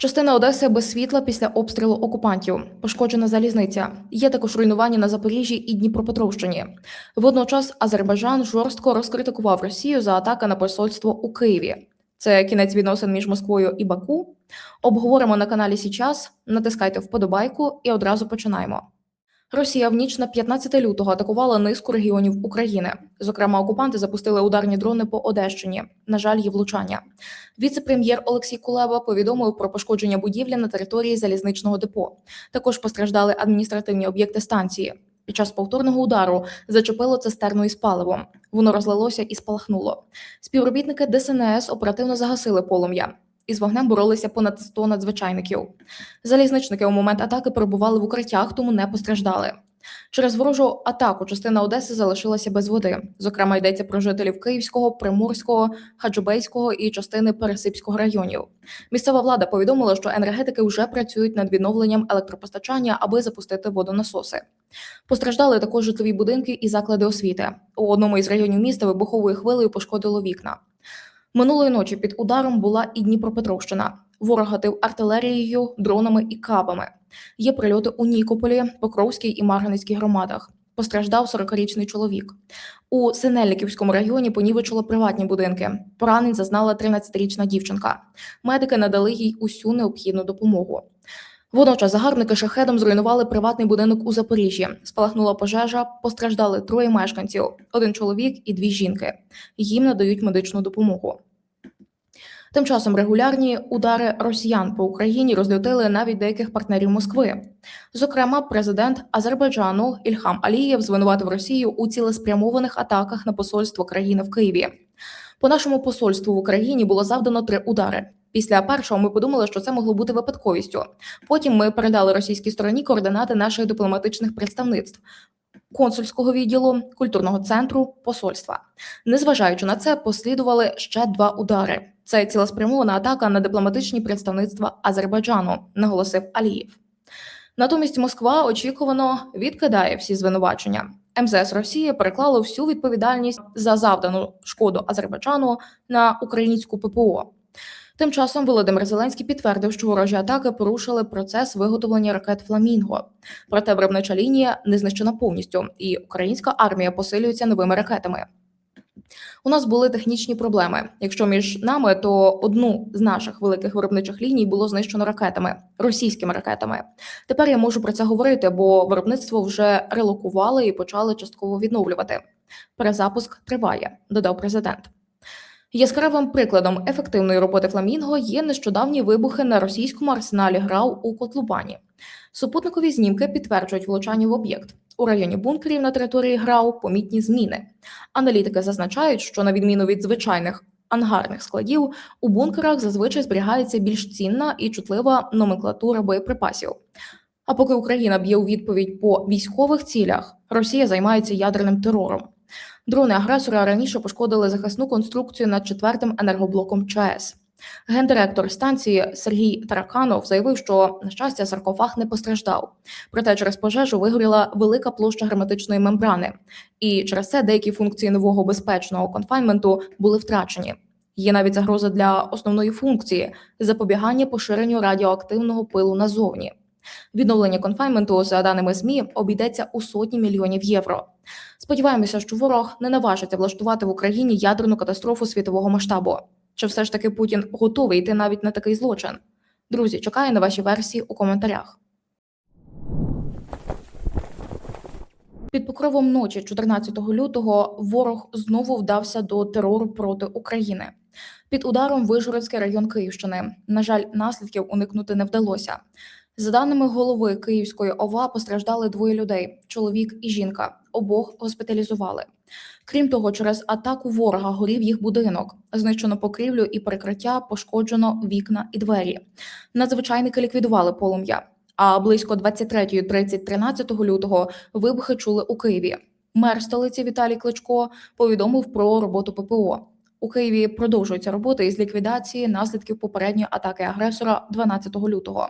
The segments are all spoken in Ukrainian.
Частина Одеси без світла після обстрілу окупантів. Пошкоджена залізниця. Є також руйнування на Запоріжжі і Дніпропетровщині. Водночас Азербайджан жорстко розкритикував Росію за атаки на посольство у Києві. Це кінець відносин між Москвою і Баку. Обговоримо на каналі Січас. Натискайте вподобайку і одразу починаємо. Росія в ніч на 15 лютого атакувала низку регіонів України. Зокрема, окупанти запустили ударні дрони по Одещині. На жаль, є влучання. Віце-прем'єр Олексій Кулеба повідомив про пошкодження будівлі на території залізничного депо. Також постраждали адміністративні об'єкти станції. Під час повторного удару зачепило цистерну із паливом. Воно розлилося і спалахнуло. Співробітники ДСНС оперативно загасили полум'я. Із вогнем боролися понад 100 надзвичайників. Залізничники у момент атаки перебували в укриттях, тому не постраждали. Через ворожу атаку частина Одеси залишилася без води. Зокрема, йдеться про жителів Київського, Приморського, Хаджубейського і частини Пересипського районів. Місцева влада повідомила, що енергетики вже працюють над відновленням електропостачання, аби запустити водонасоси. Постраждали також житлові будинки і заклади освіти. У одному із районів міста вибуховою хвилею пошкодило вікна. Минулої ночі під ударом була і Дніпропетровщина. Ворог гатив артилерією, дронами і кабами. Є прильоти у Нікополі, Покровській і Марганицькій громадах. Постраждав 40-річний чоловік. У Синельниківському районі понівечило приватні будинки. Поранень зазнала 13-річна дівчинка. Медики надали їй усю необхідну допомогу. Водночас загарбники шахедом зруйнували приватний будинок у Запоріжжі. Спалахнула пожежа, постраждали троє мешканців: один чоловік і дві жінки. Їм надають медичну допомогу. Тим часом регулярні удари росіян по Україні розлютили навіть деяких партнерів Москви. Зокрема, президент Азербайджану Ільхам Алієв звинуватив Росію у цілеспрямованих атаках на посольство країни в Києві. По нашому посольству в Україні було завдано три удари. Після першого ми подумали, що це могло бути випадковістю. Потім ми передали російській стороні координати наших дипломатичних представництв. Консульського відділу, культурного центру, посольства. Незважаючи на це, послідували ще два удари. Це цілеспрямована атака на дипломатичні представництва Азербайджану, наголосив Алієв. Натомість Москва очікувано відкидає всі звинувачення. МЗС Росії переклало всю відповідальність за завдану шкоду Азербайджану на українську ППО. Тим часом Володимир Зеленський підтвердив, що ворожі атаки порушили процес виготовлення ракет Фламінго. Проте виробнича лінія не знищена повністю, і українська армія посилюється новими ракетами. У нас були технічні проблеми. Якщо між нами, то одну з наших великих виробничих ліній було знищено ракетами, російськими ракетами. Тепер я можу про це говорити, бо виробництво вже релокували і почали частково відновлювати. Перезапуск триває, додав президент. Яскравим прикладом ефективної роботи Фламінго є нещодавні вибухи на російському арсеналі ГРАУ у Котлубані. Супутникові знімки підтверджують влучання в об'єкт. У районі бункерів на території ГРАУ помітні зміни. Аналітики зазначають, що на відміну від звичайних ангарних складів, у бункерах зазвичай зберігається більш цінна і чутлива номенклатура боєприпасів. А поки Україна б'є у відповідь по військових цілях, Росія займається ядерним терором. Дрони агресора раніше пошкодили захисну конструкцію над четвертим енергоблоком ЧАЕС. Гендиректор станції Сергій Тараканов заявив, що на щастя саркофаг не постраждав. Проте через пожежу вигоріла велика площа герметичної мембрани, і через це деякі функції нового безпечного конфайнменту були втрачені. Є навіть загроза для основної функції запобігання поширенню радіоактивного пилу назовні. Відновлення конфайнменту, за даними ЗМІ, обійдеться у сотні мільйонів євро. Сподіваємося, що ворог не наважиться влаштувати в Україні ядерну катастрофу світового масштабу. Чи все ж таки Путін готовий йти навіть на такий злочин? Друзі, чекаю на ваші версії у коментарях. Під покровом ночі, 14 лютого, ворог знову вдався до терору проти України. Під ударом Вижгородський район Київщини. На жаль, наслідків уникнути не вдалося. За даними голови Київської ОВА, постраждали двоє людей: чоловік і жінка. Обох госпіталізували. Крім того, через атаку ворога горів їх будинок, знищено покрівлю і перекриття, пошкоджено вікна і двері. Надзвичайники ліквідували полум'я. А близько 23.30 13 лютого вибухи чули у Києві. Мер столиці Віталій Кличко повідомив про роботу ППО. У Києві продовжується робота із ліквідації наслідків попередньої атаки агресора 12 лютого.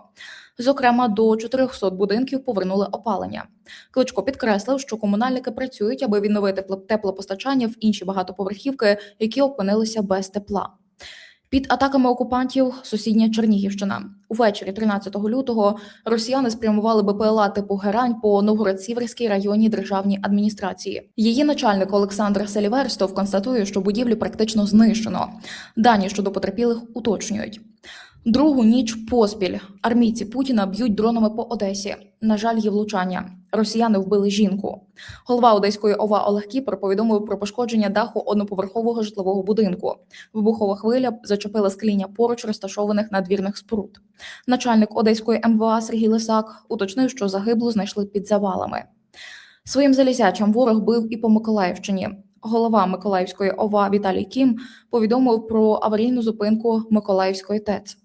Зокрема, до 400 будинків повернули опалення. Кличко підкреслив, що комунальники працюють, аби відновити теплопостачання в інші багатоповерхівки, які опинилися без тепла. Під атаками окупантів сусідня Чернігівщина. Увечері 13 лютого росіяни спрямували БПЛА типу Герань по Новгород-Сіверській районній державній адміністрації. Її начальник Олександр Селіверстов констатує, що будівлю практично знищено. Дані щодо потерпілих уточнюють. Другу ніч поспіль армійці Путіна б'ють дронами по Одесі. На жаль, є влучання. Росіяни вбили жінку. Голова Одеської ОВА Олег Кіпер повідомив про пошкодження даху одноповерхового житлового будинку. Вибухова хвиля зачепила скління поруч розташованих надвірних споруд. Начальник Одеської МВА Сергій Лисак уточнив, що загиблу знайшли під завалами. Своїм залізячим ворог бив і по Миколаївщині. Голова Миколаївської ОВА Віталій Кім повідомив про аварійну зупинку Миколаївської ТЕЦ.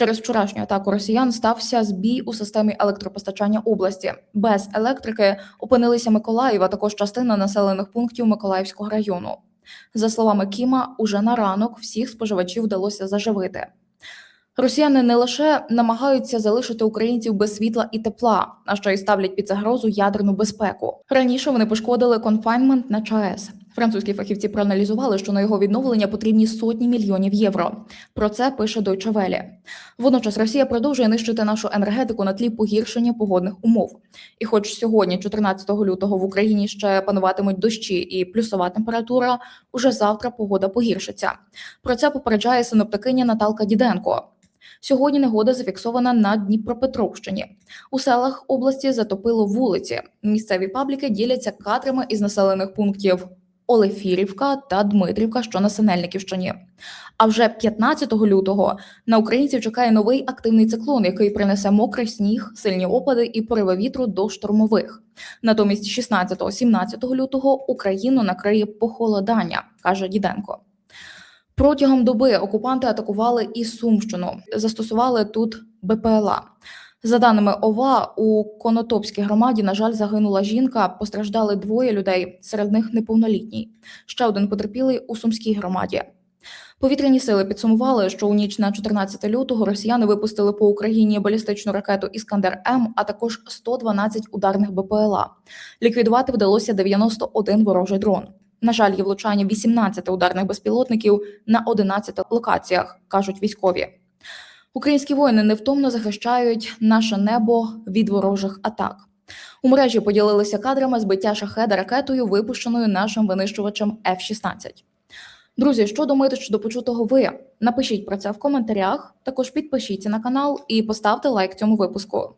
Через вчорашню атаку росіян стався збій у системі електропостачання області. Без електрики опинилися Миколаїв, а також частина населених пунктів Миколаївського району. За словами Кіма, уже на ранок всіх споживачів вдалося заживити. Росіяни не лише намагаються залишити українців без світла і тепла, а ще й ставлять під загрозу ядерну безпеку. Раніше вони пошкодили конфайнмент на ЧАЕС. Французькі фахівці проаналізували, що на його відновлення потрібні сотні мільйонів євро. Про це пише Deutsche Welle. Водночас Росія продовжує нищити нашу енергетику на тлі погіршення погодних умов. І, хоч сьогодні, 14 лютого, в Україні ще пануватимуть дощі і плюсова температура, уже завтра погода погіршиться. Про це попереджає синоптикиня Наталка Діденко. Сьогодні негода зафіксована на Дніпропетровщині. У селах області затопило вулиці. Місцеві пабліки діляться кадрами із населених пунктів Олефірівка та Дмитрівка, що на Синельниківщині. А вже 15 лютого на українців чекає новий активний циклон, який принесе мокрий сніг, сильні опади і пориви вітру до штормових. Натомість 16-17 лютого Україну накриє похолодання, каже Діденко. Протягом доби окупанти атакували і Сумщину, застосували тут БПЛА. За даними ОВА, у Конотопській громаді, на жаль, загинула жінка. Постраждали двоє людей, серед них неповнолітній. Ще один потерпілий у Сумській громаді. Повітряні сили підсумували, що у ніч на 14 лютого росіяни випустили по Україні балістичну ракету Іскандер М, а також 112 ударних БПЛА. Ліквідувати вдалося 91 ворожий дрон. На жаль, є влучання 18 ударних безпілотників на 11 локаціях, кажуть військові. Українські воїни невтомно захищають наше небо від ворожих атак. У мережі поділилися кадрами збиття шахеда ракетою, випущеною нашим винищувачем F-16. Друзі, що думаєте щодо почутого ви? Напишіть про це в коментарях. Також підпишіться на канал і поставте лайк цьому випуску.